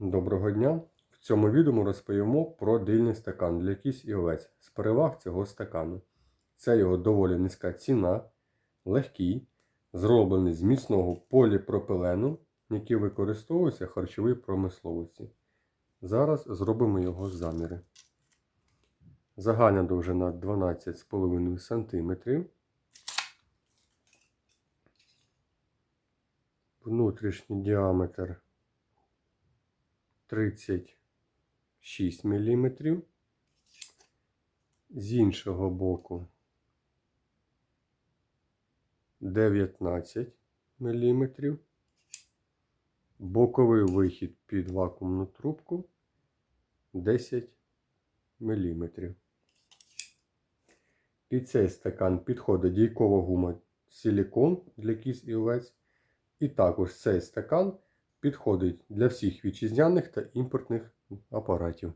Доброго дня! В цьому відео ми розповімо про дильний стакан для кісь і овець з переваг цього стакану. Це його доволі низька ціна, легкий, зроблений з міцного поліпропилену, який використовується в харчовій промисловості. Зараз зробимо його заміри. Загальна довжина 12,5 см. Внутрішній діаметр 36 мм. З іншого боку 19 мм. Боковий вихід під вакуумну трубку 10 мм. Під цей стакан підходить дійкова гума силікон для кіз і овець. І також цей стакан підходить для всіх вітчизняних та імпортних апаратів.